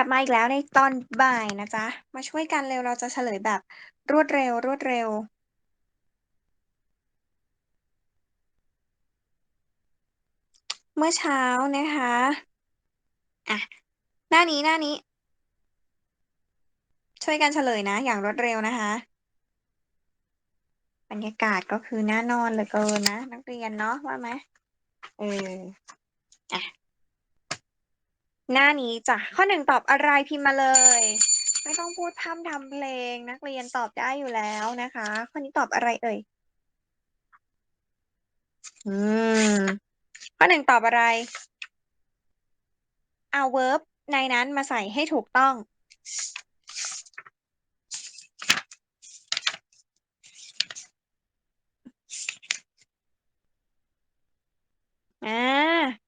กลับมาอีกแล้วในตอนบ่ายนะจ๊ะ มาช่วยกันเร็วเราจะเฉลยแบบรวดเร็ว รวดเร็ว เมื่อเช้านะคะ อะ หน้านี้หน้านี้ ช่วยกันเฉลยนะ อย่างรวดเร็วนะคะ บรรยากาศก็คือน่านอนเหลือเกินนะ นักเรียนเนาะว่าไหมเอออะ หน้านี้จ้ะข้อหนึ่งตอบอะไรพิมพ์มาเลย ไม่ต้องพูดพร่ำทำเพลง นักเรียนตอบได้อยู่แล้วนะคะ ข้อนี้ตอบอะไรเอ่ย อืม ข้อหนึ่งตอบอะไร เอา verb ในนั้นมาใส่ให้ถูกต้อง อ่า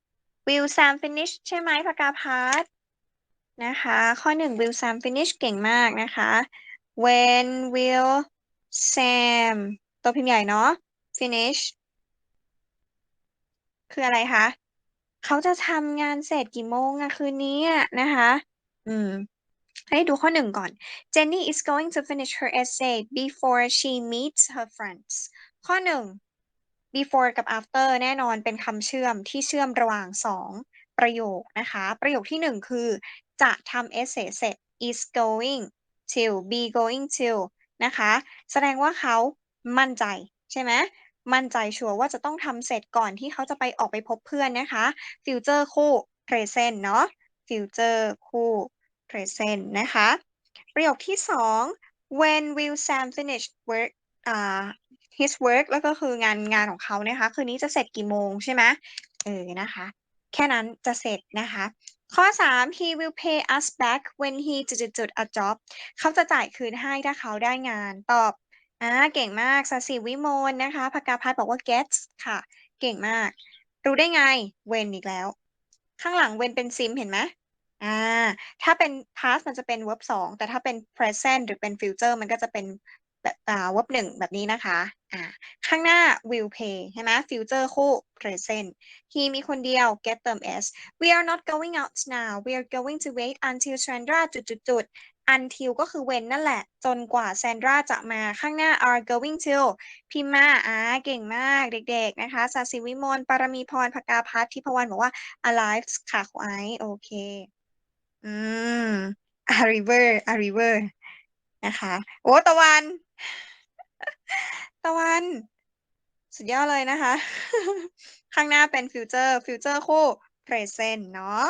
will Sam finish ใช่ไหมพกาพัฒน์นะคะ ข้อหนึ่ง will Sam finish เก่งมากนะคะ when will Sam ตัวพิมพ์ใหญ่เนาะ finish คืออะไรคะ เขาจะทำงานเสร็จกี่โมงอะคืนนี้นะคะ อืม ให้ดูข้อหนึ่งก่อน Jenny is going to finish her essay before she meets her friends ข้อหนึ่ง before กับ after แน่นอนเป็นคำเชื่อมที่เชื่อมระหว่างสองประโยคนะคะ ประโยคที่หนึ่งคือ จะทำ essay เสร็จ is going to be going to นะคะ แสดงว่าเขามั่นใจใช่ไหมมั่นใจชัวร์ว่าจะต้องทำเสร็จก่อนที่เขาจะไปออกไปพบเพื่อนนะคะ future คู่ present เนาะ future คู่ present นะคะ ประโยคที่สอง when will Sam finish work อ่า his work แล้วก็คืองานงานของเขานะคะ คืนนี้จะเสร็จกี่โมงใช่ไหมเออนะคะ แค่นั้นจะเสร็จนะคะ ข้อสาม he will pay us back when he จุดจุด a job เขาจะจ่ายคืนให้ถ้าเขาได้งานตอบอ่าเก่งมากสศิวิมลนะคะพกาพัฒน์บอกว่า gets ค่ะ เก่งมาก รู้ได้ไง when อีกแล้ว ข้างหลัง when เป็น sim เห็นไหมอ่า ถ้าเป็น past มันจะเป็น verb สองแต่ถ้าเป็น present หรือเป็น future มันก็จะเป็น แบบอ่า verb หนึ่งแบบนี้นะคะอ่าข้างหน้า will pay ใช่ไหม future คู่ present he มีคนเดียว get เติม s we are not going out now we are going to wait until Sandra จุดจุดจุด until ก็คือเว้นนั่นแหละ จนกว่า Sandra จะมาข้างหน้า are going to พิมมาอ่าเก่งมากเด็กๆนะคะสาสิวิมลปารมีพรพกาพัฒน์ทิพวรรณบอกว่า alive ค่ะคุณไอโอเค อืม a river a river นะคะ โอ้ตะวัน ตะวัน สุดยอดเลยนะคะ ข้างหน้าเป็น future future คู่ present เนาะ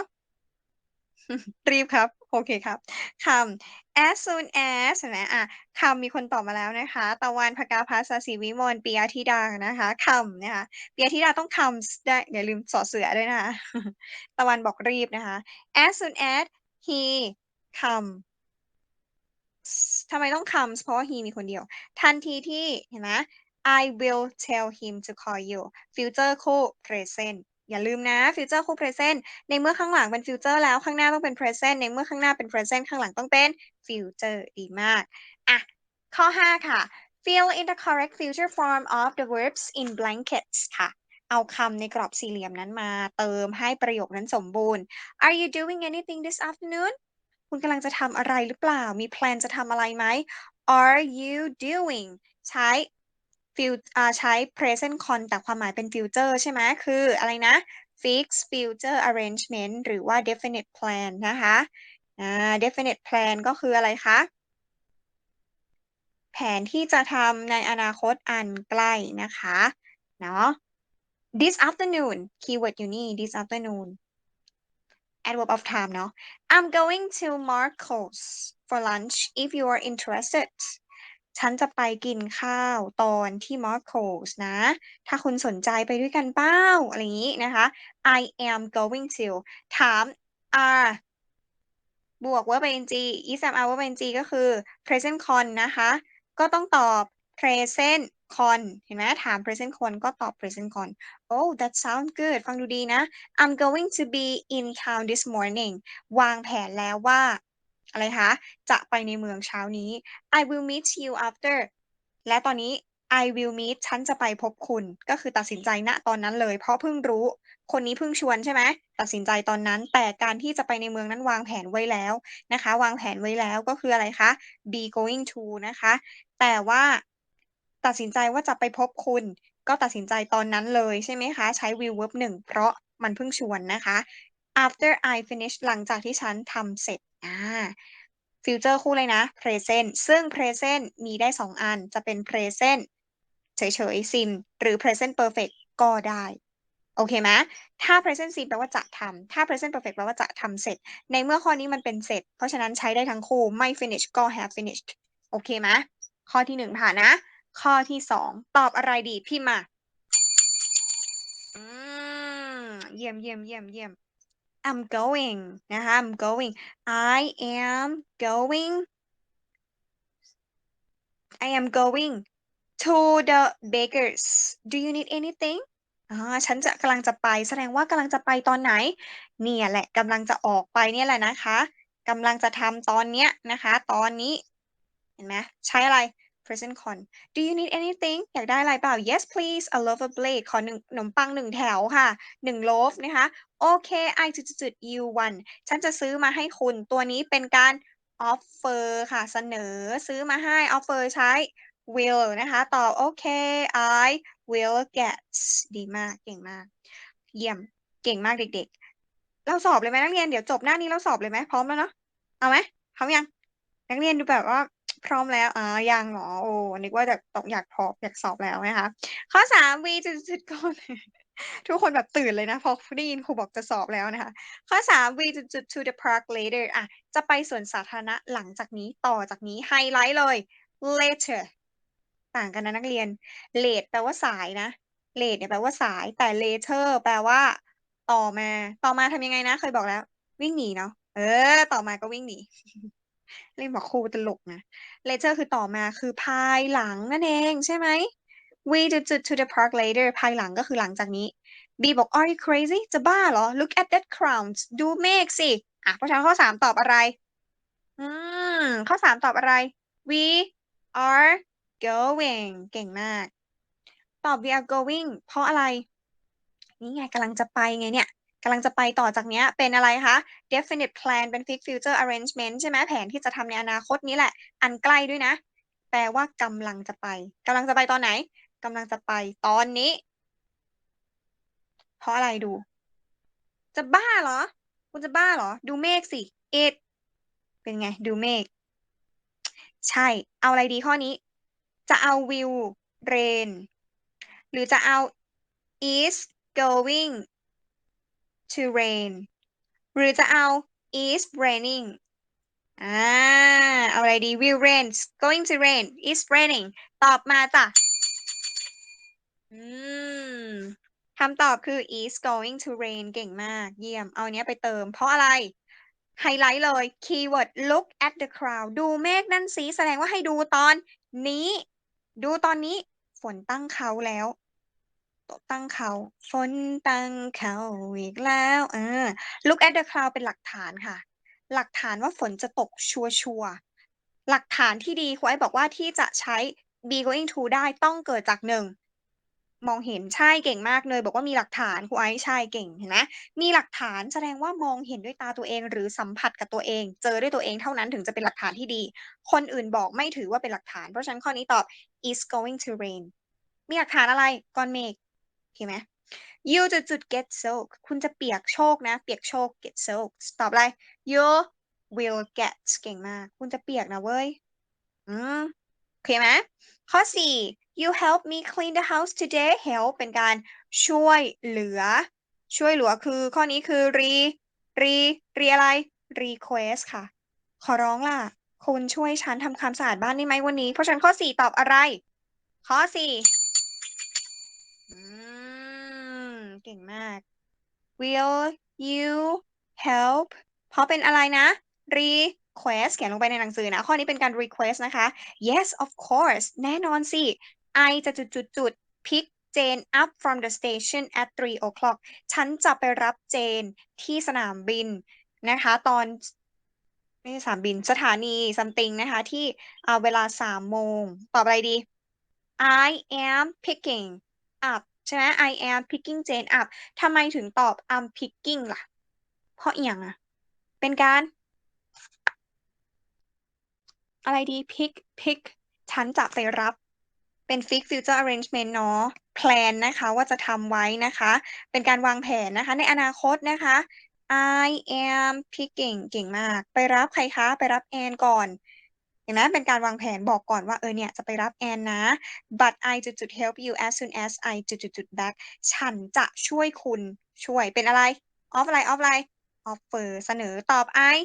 รีบครับ โอเคครับคำ as soon as เห็นไหมอะคำมีคนตอบมาแล้วนะคะ ตะวันพกาพัสศิวิมลปิยธิดานะคะคำนะคะปิยธิดาต้องคำได้อย่าลืมสอเสือด้วยนะคะ ตะวันบอกรีบนะคะ as soon as he come ทำไมต้อง comes เพราะว่า he มีคนเดียว ทันทีที่เห็นไหม I will tell him to call you future คู่ present อย่าลืมนะ future คู่ present ในเมื่อข้างหลังเป็น future แล้วข้างหน้าต้องเป็น present ในเมื่อข้างหน้าเป็น present ข้างหลังต้องเป็น future ดีมาก อะ ข้อ 5 ค่ะ fill in the correct future form of the verbs in blankets ค่ะเอาคำในกรอบสี่เหลี่ยมนั้นมาเติมให้ประโยคนั้นสมบูรณ์ Are you doing anything this afternoon คุณกำลังจะทำอะไรหรือเปล่า มีแพลนจะทำอะไรไหม Are you doing ใช้อ่าใช้ present con แต่ความหมายเป็น future ใช่ไหมคืออะไรนะ fix future arrangement หรือว่า definite plan นะคะอ่า definite plan ก็คืออะไรคะ แผนที่จะทำในอนาคตอันใกล้นะคะ เนาะ this afternoon keyword อยู่นี่ this afternoon adverb of time เนาะ I'm going to Marcos for lunch if you are interested ฉันจะไปกินข้าวตอนที่มอสโคสนะ ถ้าคุณสนใจไปด้วยกันเปล่าอะไรอย่างนี้นะคะ I am going to ถาม are บวก verb ing is am are verb ing ก็คือ present con นะคะ ก็ต้องตอบ present con เห็นไหมถาม present con ก็ตอบ present con oh that sounds good ฟังดูดีนะ I'm going to be in town this morning วางแผนแล้วว่า อะไรคะ จะไปในเมืองเช้านี้ I will meet you after และตอนนี้ I will meet ฉันจะไปพบคุณ ก็คือตัดสินใจณตอนนั้นเลย เพราะเพิ่งรู้ คนนี้เพิ่งชวนใช่ไหม ตัดสินใจตอนนั้น แต่การที่จะไปในเมืองนั้นวางแผนไว้แล้วนะคะ วางแผนไว้แล้วก็คืออะไรคะ be going to นะคะ แต่ว่า ตัดสินใจว่าจะไปพบคุณ ก็ตัดสินใจตอนนั้นเลยใช่ไหมคะ ใช้ will verb หนึ่งเพราะมันเพิ่งชวนนะคะ after I finish หลังจากที่ฉันทำเสร็จอ่า future คู่เลยนะ present ซึ่ง present มีได้สองอัน จะเป็น present เฉยๆ sim หรือ present perfect ก็ได้ โอเคไหมถ้า present sim แปลว่าจะทำถ้า present perfect แปลว่าจะทำเสร็จ ในเมื่อข้อนี้มันเป็นเสร็จ เพราะฉะนั้นใช้ได้ทั้งคู่ ไม่ finish ก็ have finished โอเคไหมข้อที่หนึ่งผ่านนะ ข้อที่สองตอบอะไรดีพี่มาอืมเยี่ยมเยี่ยมเยี่ยมเยี่ยม I'm going นะคะ I'm going I am going I am going to the bakers do you need anything อ่าฉันจะกำลังจะไป แสดงว่ากำลังจะไปตอนไหน เนี่ยแหละกำลังจะออกไปเนี่ยแหละนะคะกำลังจะทำตอนเนี้ยนะคะ ตอนนี้ เห็นไหมใช้อะไร present con do you need anything อยากได้อะไรเปล่า yes please a loaf of bread ขอหนึ่งขนมปังหนึ่งแถวค่ะหนึ่งโลฟนะคะโอเค I จุดจุด you one ฉันจะซื้อมาให้คุณ ตัวนี้เป็นการ offer ค่ะ เสนอ ซื้อมาให้ offer ใช้ will นะคะ ตอบโอเค I will get ดีมาก เก่งมาก เยี่ยม เก่งมากเด็ก ๆ เราสอบเลยไหมนักเรียน เดี๋ยวจบหน้านี้เราสอบเลยไหมพร้อมแล้วเนาะ เอาไหมพร้อมยัง นักเรียนดูแบบว่า พร้อมแล้วอ่ายังเหรอ โอ้นึกว่าจะต้องอยากพอบอยากสอบแล้วนะคะ ข้อสาม we จุดจุดก่อน ทุกคนแบบตื่นเลยนะ พอได้ยินครูบอกจะสอบแล้วนะคะ ข้อสาม we จุดจุด to the park later อะ จะไปสวนสาธารณะหลังจากนี้ต่อจากนี้ไฮไลท์เลย later ต่างกันนะนักเรียน late แปลว่าสายนะ late เนี่ยแปลว่าสายแต่ later แปลว่า ต่อมา ต่อมาทำยังไงนะ เคยบอกแล้ว วิ่งหนีเนาะเออ ต่อมาก็วิ่งหนี เล่นบอกครูตลกนะ later คือต่อมาคือภายหลังนั่นเองใช่ไหม we to to to the park later ภายหลังก็คือหลังจากนี้ B บอก are you crazy จะบ้าเหรอ look at that crowd ดูเมฆสิอะเพราะฉะนั้นข้อสามตอบอะไร อืม ข้อสามตอบอะไร we are going เก่งมาก ตอบ we are going เพราะอะไร นี่ไงกำลังจะไปไงเนี่ย กำลังจะไปต่อจากเนี้ยเป็นอะไรคะ definite plan เป็น fixed future arrangement ใช่ไหมแผนที่จะทำในอนาคตนี้แหละ อันใกล้ด้วยนะ แปลว่ากำลังจะไปกำลังจะไปตอนไหนกำลังจะไปตอนนี้ เพราะอะไรดู จะบ้าเหรอ คุณจะบ้าเหรอ ดูเมฆสิ it เป็นไง ดูเมฆใช่ เอาอะไรดีข้อนี้ จะเอา will rain หรือจะเอา is going to rain หรือจะเอา is raining อ่าเอาอะไรดี will rain going to rain is raining ตอบมาจ้ะอืมคำตอบคือ is going to rain เก่งมาก เยี่ยม เอาเนี้ยไปเติม เพราะอะไร ไฮไลท์เลย keyword look at the cloud ดูเมฆนั่นสิ แสดงว่าให้ดูตอนนี้ ดูตอนนี้ ฝนตั้งเขาแล้ว ตั้งเขาฝนตั้งเขาอีกแล้วเออ look at the cloud เป็นหลักฐานค่ะ หลักฐานว่าฝนจะตกชัวชัวร์หลักฐานที่ดีครูไอ้บอกว่าที่จะใช้ be going to ได้ต้องเกิดจากหนึ่งมองเห็นใช่เก่งมากเลย บอกว่ามีหลักฐานครูไอซ์ใช่เก่งเห็นไหมมีหลักฐานแสดงว่ามองเห็นด้วยตาตัวเอง หรือสัมผัสกับตัวเอง เจอด้วยตัวเองเท่านั้นถึงจะเป็นหลักฐานที่ดี คนอื่นบอกไม่ถือว่าเป็นหลักฐาน เพราะฉะนั้นข้อนี้ตอบ is going to rain มีหลักฐานอะไรก้อนเมฆ โอเคไหม you จะจุด get soaked คุณจะเปียกโชกนะ เปียกโชก get soaked ตอบอะไร you will get เก่งมาก คุณจะเปียกนะเว้ย อืมโอเคไหมข้อสี่ you help me clean the house today help เป็นการช่วยเหลือ ช่วยเหลือคือข้อนี้คือ re re re อะไร request ค่ะ ขอร้องล่ะ คุณช่วยฉันทำความสะอาดบ้านได้ไหมวันนี้ เพราะฉันข้อสี่ตอบอะไร ข้อสี่ เก่งมาก will you help เพราะเป็นอะไรนะ request เขียนลงไปในหนังสือนะ ข้อนี้เป็นการ request นะคะ yes of course แน่นอนสิ I จะจุดจุดจุด pick Jane up from the station at three o'clock ฉันจะไปรับเจนที่สนามบินนะคะ ตอนไม่ใช่สนามบินสถานี something นะคะ ที่อ่าเวลาสามโมง ตอบอะไรดี I am picking up ใช่ไหม I am picking Jane up ทำไมถึงตอบ I'm picking ล่ะ เพราะอย่างอะเป็นการ อะไรดี pick pick ฉันจะไปรับ เป็น fix future arrangement เนาะ plan นะคะ ว่าจะทำไว้นะคะ เป็นการวางแผนนะคะ ในอนาคตนะคะ I am picking เก่งมาก ไปรับใครคะ ไปรับแอนก่อน เห็นไหมเป็นการวางแผนบอกก่อนว่าเออเนี่ยจะไปรับแอนนะ but I จุดจุด help you as soon as I จุดจุดจุด back ฉันจะช่วยคุณช่วยเป็นอะไร of อะไร of อะไร offer เสนอตอบ I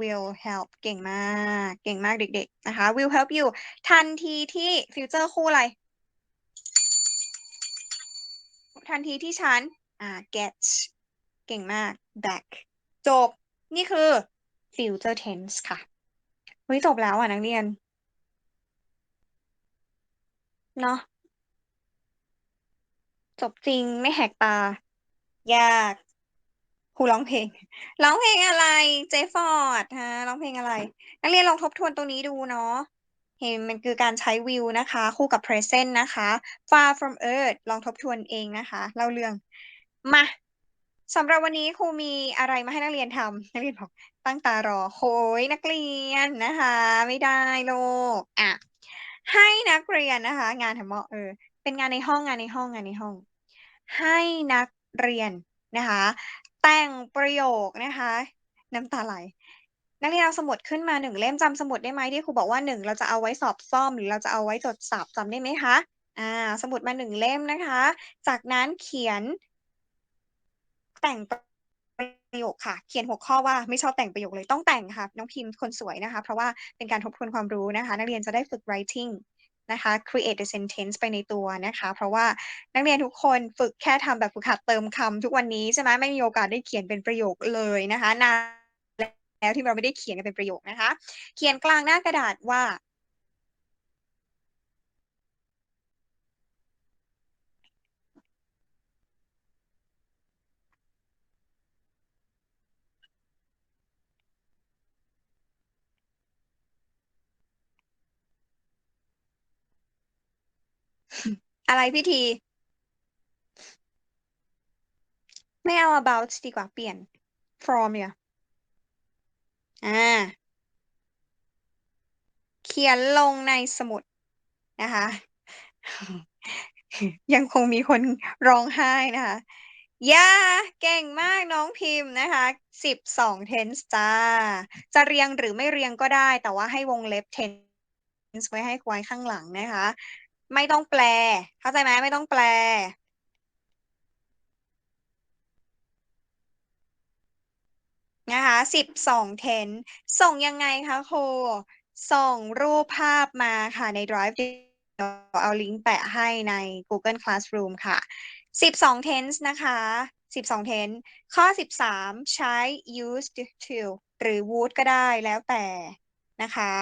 will help เก่งมาก เก่งมากเด็กๆ นะคะ will help you ทันทีที่ future คู่อะไร ทันทีที่ฉันอ่า get เก่งมาก back จบ นี่คือ future tense ค่ะ เฮ้ยจบแล้วอะนักเรียน เนาะจบจริงไม่แหกตา ยากครูร้องเพลง ร้องเพลงอะไร เจฟอร์ดฮะร้องเพลงอะไร นักเรียนลองทบทวนตรงนี้ดูเนาะเห็นมันคือการใช้ will นะคะ คู่กับ present นะคะ far from earth ลองทบทวนเองนะคะ เล่าเรื่อง มา สำหรับวันนี้ครูมีอะไรมาให้นักเรียนทำนักเรียนบอกตั้งตารอโหยนักเรียนนะคะ ไม่ได้โลกอะให้นักเรียนนะคะ งานทำเหมเออ เป็นงานในห้องงานในห้องงานในห้อง ให้นักเรียนนะคะ แต่งประโยคนะคะ น้ำตาไหลนักเรียนเอาสมุดขึ้นมาหนึ่งเล่มจำสมุดได้ไหมที่ครูบอกว่าหนึ่งเราจะเอาไว้สอบซ่อม หรือเราจะเอาไว้จดสับจำได้ไหมคะอ่าสมุดมาหนึ่งเล่มนะคะ จากนั้นเขียน แต่งประโยคค่ะ เขียนหัวข้อว่าไม่ชอบแต่งประโยคเลยต้องแต่งค่ะน้องพิมพ์คนสวยนะคะ เพราะว่าเป็นการทบทวนความรู้นะคะ นักเรียนจะได้ฝึก writing นะคะ create a sentence ไปในตัวนะคะ เพราะว่านักเรียนทุกคนฝึกแค่ทำแบบฝึกหัดเติมคำทุกวันนี้ใช่ไหมไม่มีโอกาสได้เขียนเป็นประโยคเลยนะคะนานแล้วที่เราไม่ได้เขียนเป็นประโยคนะคะ เขียนกลางหน้ากระดาษว่า อะไรพี่ทีไม่เอา about ดีกว่าเปลี่ยน from เนี่ยอ่า เขียนลงในสมุดนะคะ ยังคงมีคนร้องไห้นะคะย่าเก่งมากน้องพิมพ์นะคะสิบสอง tense จ้า จะเรียงหรือไม่เรียงก็ได้ แต่ว่าให้วงเล็บ tense ไว้ให้ไว้ข้างหลังนะคะ ไม่ต้องแปล เข้าใจไหมไม่ต้องแปล นะคะสิบสองเทนส่งยังไงคะโค ส่งรูปภาพมาค่ะใน Drive เดี๋ยวเอาลิงก์แปะให้ใน Google Classroom ค่ะสิบสอง tense นะคะสิบสอง tense ข้อสิบสามใช้ used to หรือ would ก็ได้แล้วแต่นะคะ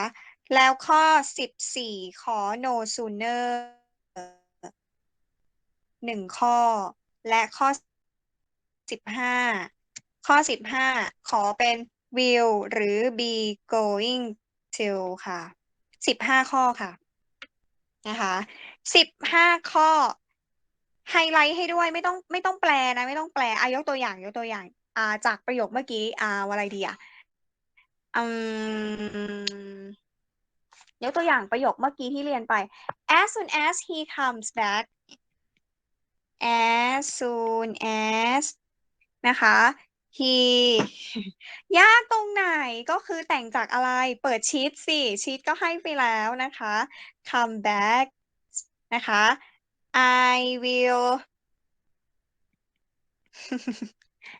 แล้วข้อสิบสี่ขอ no sooner หนึ่งข้อ และข้อสิบห้าข้อสิบห้าขอเป็น will หรือ be going to ค่ะสิบห้าข้อค่ะนะคะสิบห้าข้อไฮไลท์ให้ด้วยไม่ต้องไม่ต้องแปลนะไม่ต้องแปลอายกตัวอย่างยกตัวอย่างอ่าจากประโยคเมื่อกี้อ่าอะไรดีอะอืม ยกตัวอย่างประโยคเมื่อกี้ที่เรียนไป as soon as he comes back as soon as นะคะ he ยากตรงไหนก็คือแต่งจากอะไร เปิดชีตสิ ชีตก็ให้ไปแล้วนะคะ come back นะคะ I will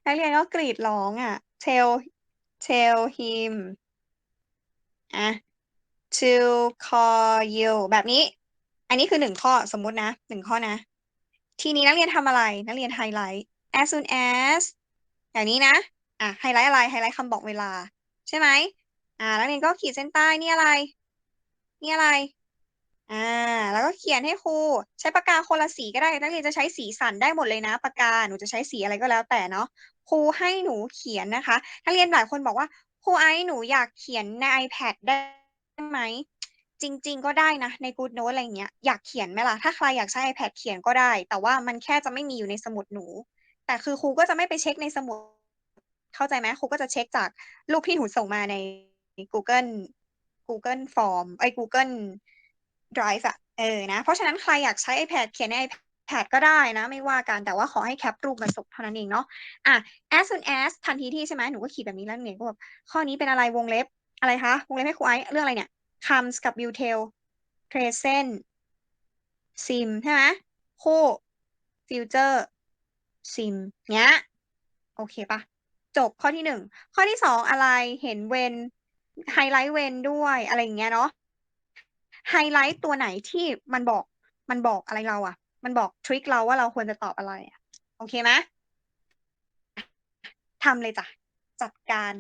นักเรียนก็กรีดร้องอะ tell tell him อะ to call you แบบนี้ อันนี้คือหนึ่งข้อสมมุตินะหนึ่งข้อนะ ทีนี้นักเรียนทำอะไร นักเรียนไฮไลท์ as soon as อย่างนี้นะอะไฮไลท์อะไรไฮไลท์คำบอกเวลา ใช่ไหมอ่าแล้วเรียนก็ขีดเส้นใต้นี่อะไร นี่อะไรอ่าแล้วก็เขียนให้ครูใช้ปากกาคนละสีก็ได้ นักเรียนจะใช้สีสันได้หมดเลยนะปากกาหนูจะใช้สีอะไรก็แล้วแต่เนาะครูให้หนูเขียนนะคะนักเรียนหลายคนบอกว่าครูไอซ์หนูอยากเขียนใน iPad ได้ ไหม จริง ๆ ก็ได้นะ ใน GoodNote อะไรอย่างเงี้ย อยากเขียนไหมล่ะ ถ้าใครอยากใช้ iPad เขียนก็ได้ แต่ว่ามันแค่จะไม่มีอยู่ในสมุดหนู แต่คือครูก็จะไม่ไปเช็กในสมุด เข้าใจไหมครูก็จะเช็กจากรูปที่หนูส่งมาใน Google Google Form เอ๊ย Google Drive อะเออนะ เพราะฉะนั้นใครอยากใช้ iPad เขียนใน iPad ก็ได้นะ ไม่ว่ากัน แต่ว่าขอให้แคปรูปมาส่งเท่านั้นเองเนาะ อะ as soon as ทันทีที่ใช่ไหมหนูก็ขีดแบบนี้แล้วเรียก็แบบข้อนี้เป็นอะไรวงเล็บ อะไรคะวงเล็บให้ครูไอซ์เรื่องอะไรเนี่ย comes กับ will tell present sim ใช่ไหมคู่ future sim เงี้ย โอเคปล่าจบข้อที่1ข้อที่2องอะไรเห็น when ไฮไลต์ when ด้วยอะไรอย่างเงี้ยเนาะไฮไลต์ตัวไหนที่มันบอกมันบอกอะไรเราอะมันบอกทริกเราว่าเราควรจะตอบอะไรอะโอเคไหมทำเลยจ้ะ จัดการ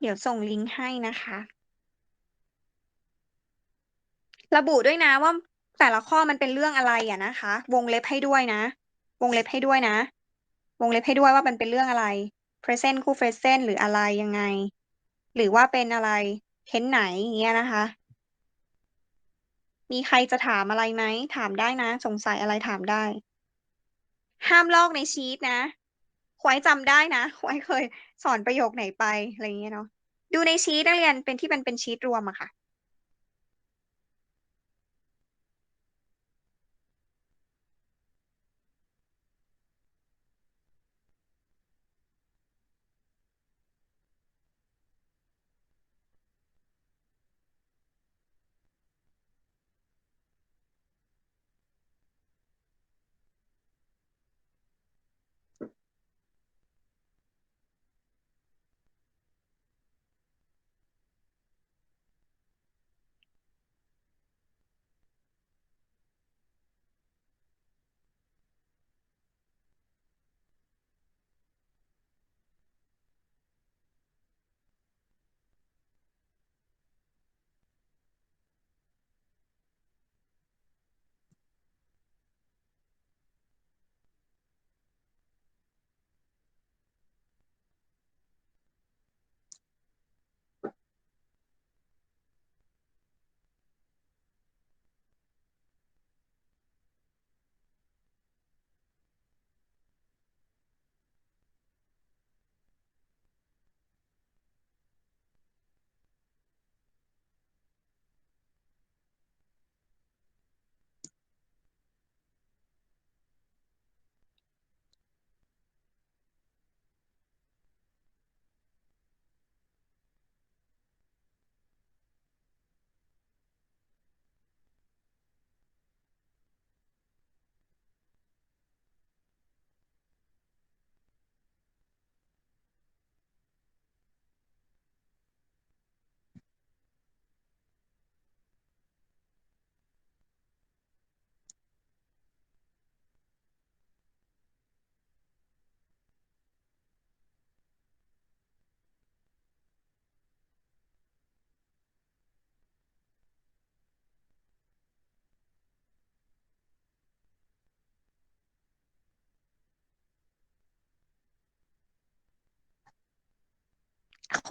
เดี๋ยวส่งลิงก์ให้นะคะ ระบุด้วยนะว่าแต่ละข้อมันเป็นเรื่องอะไรอะนะคะ วงเล็บให้ด้วยนะ วงเล็บให้ด้วยนะ วงเล็บให้ด้วยว่ามันเป็นเรื่องอะไร present คู่ present หรืออะไรยังไง หรือว่าเป็นอะไร tense ไหนอย่างเงี้ยนะคะ มีใครจะถามอะไรไหม ถามได้นะ สงสัยอะไรถามได้ ห้ามลอกในชีตนะ ครูไอ้จำได้นะครูไอ้เคยสอนประโยคไหนไปอะไรอย่างเงี้ยเนาะดูในชีตนักเรียนเป็นที่มันเป็นชีตรวมอะค่ะ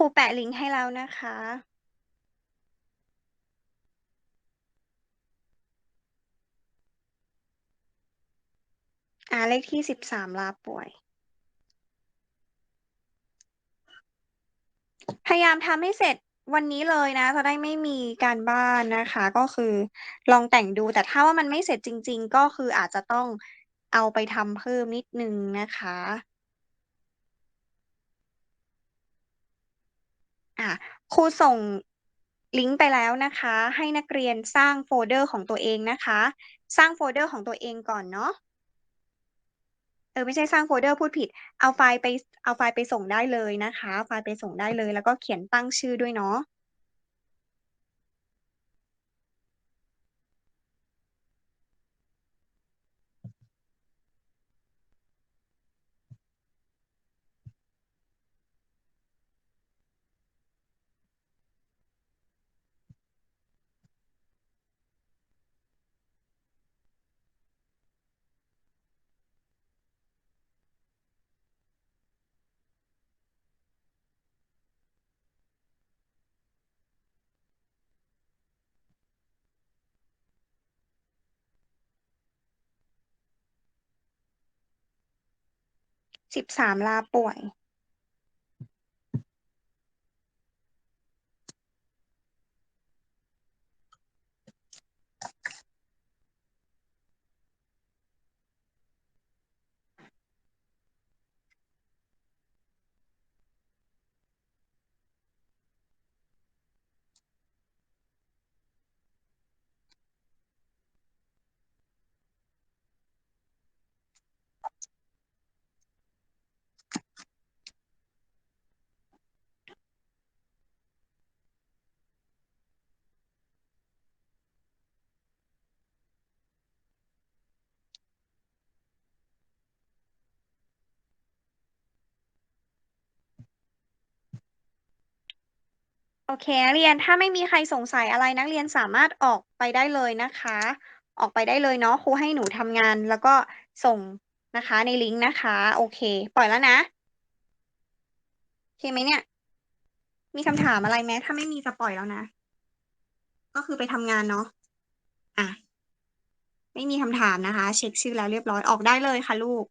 ครูแปะลิงก์ให้แล้วนะคะ อ่าเลขที่13ลาป่วย พยายามทำให้เสร็จวันนี้เลยนะจะได้ไม่มีการบ้านนะคะ ก็คือลองแต่งดูแต่ถ้าว่ามันไม่เสร็จจริง ๆ ก็คืออาจจะต้องเอาไปทำเพิ่มนิดนึงนะคะ อะครูส่งลิงก์ไปแล้วนะคะ ให้นักเรียนสร้างโฟลเดอร์ของตัวเองนะคะ สร้างโฟลเดอร์ของตัวเองก่อนเนาะเออไม่ใช่สร้างโฟลเดอร์พูดผิด เอาไฟล์ไปเอาไฟล์ไปส่งได้เลยนะคะ ไฟล์ไปส่งได้เลย แล้วก็เขียนตั้งชื่อด้วยเนาะ สิบสามลาป่วย โอเค นักเรียนถ้าไม่มีใครสงสัยอะไรนักเรียนสามารถออกไปได้เลยนะคะ ออกไปได้เลยเนาะครูให้หนูทำงานแล้วก็ส่งนะคะในลิงก์นะคะ โอเค ปล่อยแล้วนะโอเคไหมเนี่ย มีคำถามอะไรไหมถ้าไม่มีจะปล่อยแล้วนะ ก็คือไปทำงานเนาะอะไม่มีคำถามนะคะ เช็คชื่อแล้วเรียบร้อยออกได้เลยค่ะลูก